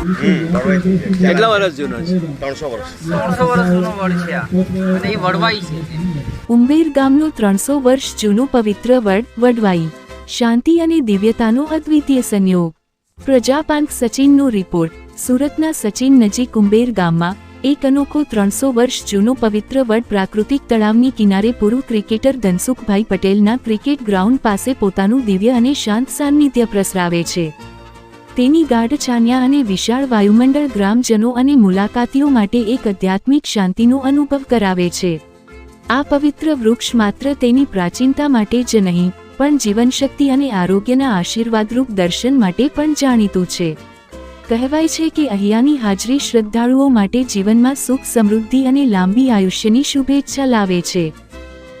કેટલા વર્ષ જૂનો છે? ત્રણસો વર્ષ. ત્રણસો વર્ષ જૂનો વડ છે અને એ વડવાઈ છે. ઉંબેર ગામનું ત્રણસો વર્ષ જૂનું પવિત્ર વડ વડવાઈ. શાંતિ અને દિવ્યતાનો અદ્વિતીય સંયોગ. પ્રજાપાંક સચિનનો રિપોર્ટ. સુરતના સચિન નજીક ઉંબેર ગામમાં એક અનોખો ત્રણસો વર્ષ જૂનો પવિત્ર વડ પ્રાકૃતિક તળાવની કિનારે પૂર્વ ક્રિકેટર ધનસુખભાઈ પટેલના ક્રિકેટ ગ્રાઉન્ડ પાસે પોતાનું દિવ્ય અને શાંત સાન્નિધ્ય પ્રસરાવે છે. તેની ગાઢ છાન્યા અને વિશાળ વાયુમંડળ ગ્રામજનો અને મુલાકાતીઓ માટે એક આધ્યાત્મિક શાંતિનો અનુભવ કરાવે છે. આ પવિત્ર વૃક્ષ માત્ર તેની પ્રાચીનતા માટે જ નહીં, પણ જીવનશક્તિ અને આરોગ્યના આશીર્વાદરૂપ દર્શન માટે પણ જાણીતું છે. કહેવાય છે કે અહીંયાની હાજરી શ્રદ્ધાળુઓ માટે જીવનમાં સુખ સમૃદ્ધિ અને લાંબી આયુષ્યની શુભેચ્છા લાવે છે.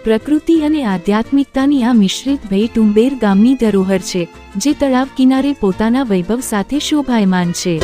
પ્રકૃતિ અને આધ્યાત્મિકતાની આ મિશ્રિત ભેટ ઉંબેર ગામની ધરોહર છે, જે તળાવ કિનારે પોતાના વૈભવ સાથે શોભાયમાન છે.